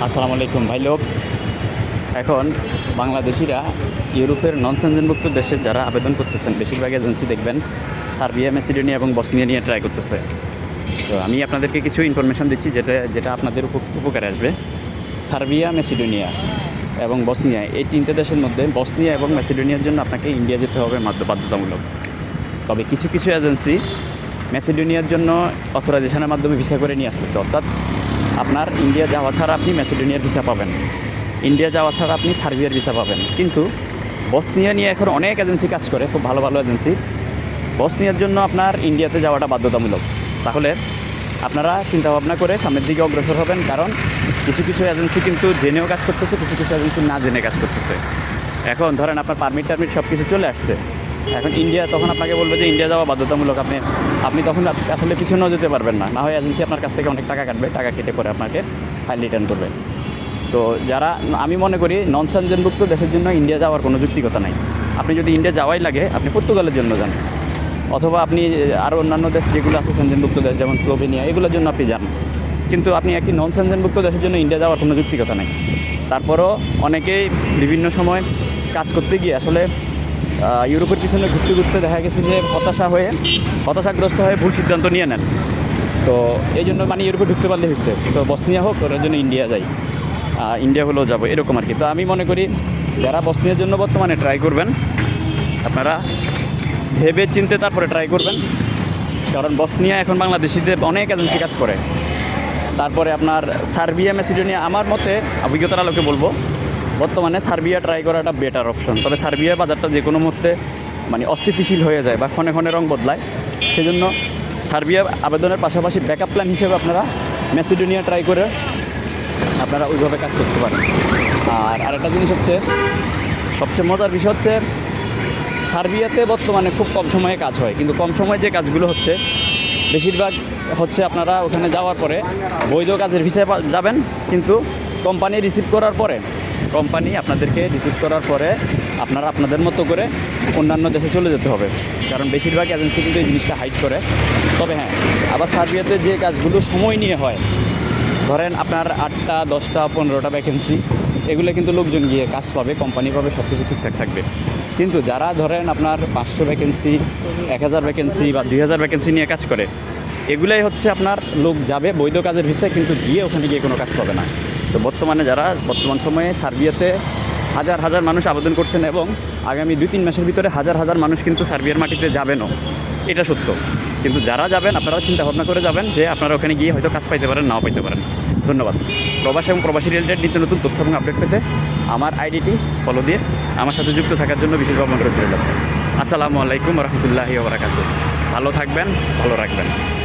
আসসালামু আলাইকুম, ভাই লোক। এখন বাংলাদেশিরা ইউরোপের নন সেনজেনভুক্ত দেশে যারা আবেদন করতেছেন, বেশিরভাগ এজেন্সি দেখবেন সার্বিয়া, মেসিডোনিয়া এবং বসনিয়া নিয়ে ট্রাই করতেছে। তো আমি আপনাদেরকে কিছু ইনফরমেশন দিচ্ছি যেটা যেটা আপনাদের উপ- উপকারে আসবে। সার্বিয়া, মেসিডোনিয়া এবং বসনিয়া, এই তিনটে দেশের মধ্যে বসনিয়া এবং মেসিডোনিয়ার জন্য আপনাকে ইন্ডিয়া যেতে হবে বাধ্যতামূলক। তবে কিছু কিছু এজেন্সি মেসিডোনিয়ার জন্য অথরাইজেশনের মাধ্যমে ভিসা করে নিয়ে আসতেছে, অর্থাৎ আপনার ইন্ডিয়া যাওয়া ছাড়া আপনি ম্যাসিডোনিয়ার ভিসা পাবেন। ইন্ডিয়া যাওয়া ছাড়া আপনি সার্বিয়ার ভিসা পাবেন। কিন্তু বসনিয়া নিয়ে এখন অনেক এজেন্সি কাজ করে, খুব ভালো ভালো এজেন্সি বসনিয়ার জন্য আপনার ইন্ডিয়াতে যাওয়াটা বাধ্যতামূলক। তাহলে আপনারা চিন্তা ভাবনা করে সামনের দিকে অগ্রসর হবেন, কারণ কিছু কিছু এজেন্সি কিন্তু জেনেও কাজ করতেছে, কিছু কিছু এজেন্সি না জেনে কাজ করতেছে। এখন ধরেন আপনার পারমিট টারমিট সব কিছু চলে আসছে। এখন ইন্ডিয়া তখন আপনাকে বলবে যে ইন্ডিয়া যাওয়া বাধ্যতামূলক, আপনি আপনি তখন আসলে পিছনেও যেতে পারবেন না। না হয় এজেন্সি আপনার কাছ থেকে অনেক টাকা কাটবে, টাকা কেটে পরে আপনাকে ফাইল রিটার্ন করবে। তো যারা, আমি মনে করি নন সেনজেনভুক্ত দেশের জন্য ইন্ডিয়া যাওয়ার কোনো যুক্তিকতা নাই। আপনি যদি ইন্ডিয়া যাওয়াই লাগে, আপনি পর্তুগালের জন্য যান। অথবা আপনি আরও অন্যান্য দেশ যেগুলো আছে সেনজেনভুক্ত দেশ, যেমন স্লোভেনিয়া এগুলোর জন্য আপনি যান। কিন্তু আপনি একটি নন সেনজেনভুক্ত দেশের জন্য ইন্ডিয়া যাওয়ার কোনো যুক্তিকতা নেই। তারপরও অনেকেই বিভিন্ন সময় কাজ করতে গিয়ে আসলে ইউরোপের পিছনে ঘুরতে ঘুরতে দেখা গেছে যে হতাশা হয়ে, হতাশাগ্রস্ত হয়ে ভুল সিদ্ধান্ত নিয়ে নেন। তো এই জন্য মানে ইউরোপে ঢুকতে পারলে হয়েছে। তো বসনিয়া হোক, ওর জন্য ইন্ডিয়া যাই। ইন্ডিয়া হলেও যাব, এরকম আর কি। তো আমি মনে করি, যারা বসনিয়ার জন্য বর্তমানে ট্রাই করবেন, আপনারা ভেবে চিনতে তারপরে ট্রাই করবেন। কারণ বসনিয়া এখন বাংলাদেশিদের অনেক এজেন্সি কাজ করে। তারপরে আপনার সার্বিয়া মেসিডোনিয়া আমার মতে, অভিজ্ঞতার আলোকে বলব বর্তমানে সার্বিয়া ট্রাই করাটা বেটার অপশন তবে সার্বিয়া বাজারটা যে কোনো মুহূর্তে মানে অস্থিতিশীল হয়ে যায় বা ক্ষণে ক্ষণে রং বদলায়। সেজন্য সার্বিয়া আবেদনের পাশাপাশি ব্যাকআপ প্ল্যান হিসেবে আপনারা মেসিডোনিয়া ট্রাই করে আপনারা ওইভাবে কাজ করতে পারেন। আর আরেকটা জিনিস হচ্ছে, সবচেয়ে মজার বিষয় হচ্ছে, সার্বিয়াতে বর্তমানে খুব কম সময়ে কাজ হয়। কিন্তু কম সময়ে যে কাজগুলো হচ্ছে, বেশিরভাগ হচ্ছে আপনারা ওখানে যাওয়ার পরে বৈধ কাজের ভিসায় যাবেন। কিন্তু কোম্পানি রিসিভ করার পরে কোম্পানি আপনাদেরকে রিসিভ করার পরে আপনারা আপনাদের মতো করে অন্যান্য দেশে চলে যেতে হবে। কারণ বেশিরভাগ এজেন্সি কিন্তু এই জিনিসটা হাইড করে। তবে হ্যাঁ আবার সার্বিয়াতে যে কাজগুলো সময় নিয়ে হয়, ধরেন আপনার আটটা, দশটা, পনেরোটা ভ্যাকেন্সি এগুলো কিন্তু লোকজন গিয়ে কাজ পাবে কোম্পানি পাবে সব কিছু ঠিকঠাক থাকবে। কিন্তু যারা ধরেন আপনার পাঁচশো ভ্যাকেন্সি এক হাজার ভ্যাকেন্সি বা দুই হাজার ভ্যাকেন্সি নিয়ে কাজ করে, এগুলাই হচ্ছে আপনার লোক যাবে বৈধ কাজের বিষয়ে কিন্তু গিয়ে ওখানে গিয়ে কোনো কাজ পাবে না। তো বর্তমানে যারা, বর্তমান সময়ে সার্বিয়াতে হাজার হাজার মানুষ আবেদন করছেন এবং আগামী দুই তিন মাসের ভিতরে হাজার হাজার মানুষ কিন্তু সার্বিয়ার মাটিতে যাবেনও। এটা সত্য। কিন্তু যারা যাবেন, আপনারাও চিন্তা ভাবনা করে যাবেন যে আপনারা ওখানে গিয়ে হয়তো কাজ পাইতে পারেন, নাও পাইতে পারেন। ধন্যবাদ। প্রবাসী এবং প্রবাসী রিলেটেড নিত্য নতুন তথ্য এবং আপডেট পেতে আমার আইডিটি ফলো দিয়ে আমার সাথে যুক্ত থাকার জন্য বিশেষভাবে অনুরোধ রইল। আসসালামু আলাইকুম রহমতুল্লাহি ওবরাকাতু ভালো থাকবেন, ভালো রাখবেন।